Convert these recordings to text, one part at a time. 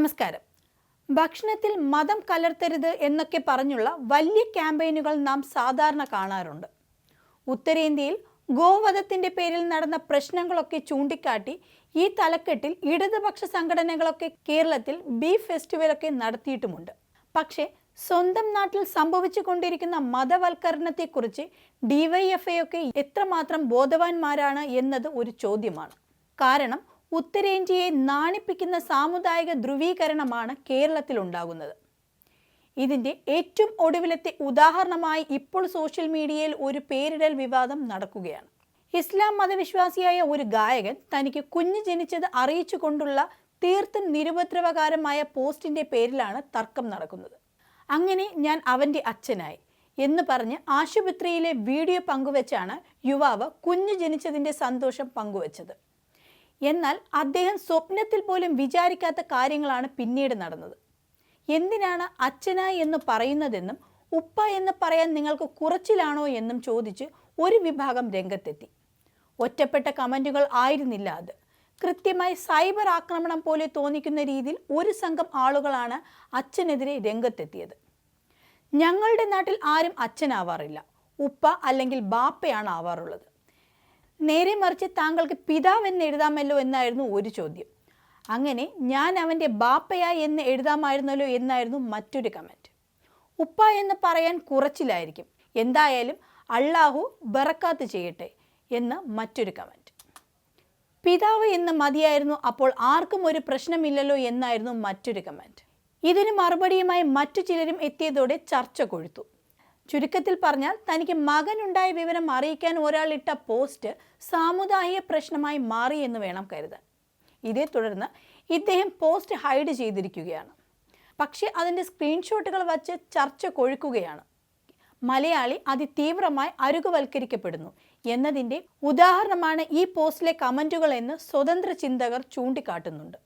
നമസ്കാരം. ഭക്ഷണത്തിൽ മതം കലർത്തരുത് എന്നൊക്കെ പറഞ്ഞുള്ള വലിയ ക്യാമ്പയിനുകൾ നാം സാധാരണ കാണാറുണ്ട്. ഉത്തരേന്ത്യയിൽ ഗോവധത്തിന്റെ പേരിൽ നടന്ന പ്രശ്നങ്ങളൊക്കെ ചൂണ്ടിക്കാട്ടി ഈ തലക്കെട്ടിൽ ഇടതുപക്ഷ സംഘടനകളൊക്കെ കേരളത്തിൽ ബീഫ് ഫെസ്റ്റിവലൊക്കെ നടത്തിയിട്ടുമുണ്ട്. പക്ഷേ സ്വന്തം നാട്ടിൽ സംഭവിച്ചു കൊണ്ടിരിക്കുന്ന മതവൽക്കരണത്തെക്കുറിച്ച് ഡിവൈഎഫ്ഐ ഒക്കെ എത്രമാത്രം ബോധവാന്മാരാണ് എന്നത് ഒരു ചോദ്യമാണ്. കാരണം ഉത്തരേന്ത്യയെ നാണിപ്പിക്കുന്ന സാമുദായിക ധ്രുവീകരണമാണ് കേരളത്തിൽ ഉണ്ടാകുന്നത് ഇതിന്റെ ഏറ്റവും ഒടുവിലത്തെ ഉദാഹരണമായി ഇപ്പോൾ സോഷ്യൽ മീഡിയയിൽ ഒരു പേരിടൽ വിവാദം നടക്കുകയാണ്. ഇസ്ലാം മതവിശ്വാസിയായ ഒരു ഗായകൻ തനിക്ക് കുഞ്ഞ് ജനിച്ചത് അറിയിച്ചു കൊണ്ടുള്ള തീർത്തും നിരുപദ്രവകാരമായ പോസ്റ്റിന്റെ പേരിലാണ് തർക്കം നടക്കുന്നത്. അങ്ങനെ ഞാൻ അവന്റെ അച്ഛനായി എന്ന് പറഞ്ഞ് ആശുപത്രിയിലെ വീഡിയോ പങ്കുവച്ചാണ് യുവാവ് കുഞ്ഞു ജനിച്ചതിന്റെ സന്തോഷം പങ്കുവച്ചത്. എന്നാൽ അദ്ദേഹം സ്വപ്നത്തിൽ പോലും വിചാരിക്കാത്ത കാര്യങ്ങളാണ് പിന്നീട് നടന്നത്. എന്തിനാണ് അച്ഛനായി എന്ന് പറയുന്നതെന്നും ഉപ്പ എന്ന് പറയാൻ നിങ്ങൾക്ക് കുറച്ചിലാണോ എന്നും ചോദിച്ച് ഒരു വിഭാഗം രംഗത്തെത്തി. ഒറ്റപ്പെട്ട കമന്റുകൾ ആയിരുന്നില്ല അത്. കൃത്യമായി സൈബർ ആക്രമണം പോലെ തോന്നിക്കുന്ന രീതിയിൽ ഒരു സംഘം ആളുകളാണ് അച്ഛനെതിരെ രംഗത്തെത്തിയത്. ഞങ്ങളുടെ നാട്ടിൽ ആരും അച്ഛനാവാറില്ല. ഉപ്പ അല്ലെങ്കിൽ ബാപ്പയാണ് ആവാറുള്ളത്. നേരെ മറിച്ച് താങ്കൾക്ക് പിതാവെന്ന് എഴുതാമല്ലോ എന്നായിരുന്നു ഒരു ചോദ്യം. അങ്ങനെ ഞാൻ അവന്റെ ബാപ്പയായി എന്ന് എഴുതാമായിരുന്നല്ലോ എന്നായിരുന്നു മറ്റൊരു കമന്റ് ഉപ്പ എന്ന് പറയാൻ കുറച്ചിലായിരിക്കും. എന്തായാലും അള്ളാഹു ബറക്കാത്ത് ചെയ്യട്ടെ എന്ന് മറ്റൊരു കമന്റ് പിതാവ് എന്ന് മതിയായിരുന്നു അപ്പോൾ ആർക്കും ഒരു പ്രശ്നമില്ലല്ലോ എന്നായിരുന്നു മറ്റൊരു കമന്റ് ഇതിന് മറുപടിയുമായി മറ്റു ചിലരും എത്തിയതോടെ ചർച്ച കൊഴുത്തു. ചുരുക്കത്തിൽ പറഞ്ഞാൽ തനിക്ക് മകനുണ്ടായ വിവരം അറിയിക്കാൻ ഒരാൾ ഇട്ട പോസ്റ്റ് സാമുദായിക പ്രശ്നമായി മാറി എന്ന് വേണം കരുതാൻ. ഇതേ തുടർന്ന് ഇദ്ദേഹം പോസ്റ്റ് ഹൈഡ് ചെയ്തിരിക്കുകയാണ്. പക്ഷേ അതിന്റെ സ്ക്രീൻഷോട്ടുകൾ വച്ച് ചർച്ച കൊഴുക്കുകയാണ്. മലയാളി അതിതീവ്രമായി അരുകുവൽക്കരിക്കപ്പെടുന്നു എന്നതിന്റെ ഉദാഹരണമാണ് ഈ പോസ്റ്റിലെ കമന്റുകൾ എന്ന് സ്വതന്ത്ര ചിന്തകർ ചൂണ്ടിക്കാട്ടുന്നുണ്ട്.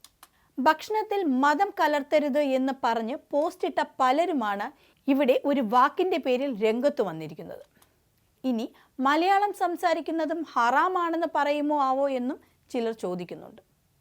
ഭക്ഷണത്തിൽ മതം കലർത്തരുത് എന്ന് പറഞ്ഞ് പോസ്റ്റിട്ട പലരുമാണ് ഇവിടെ ഒരു വാക്കിന്റെ പേരിൽ രംഗത്ത് വന്നിരിക്കുന്നത്. ഇനി മലയാളം സംസാരിക്കുന്നതും ഹറാമാണെന്ന് പറയുമോ ആവോ എന്നും ചിലർ ചോദിക്കുന്നുണ്ട്.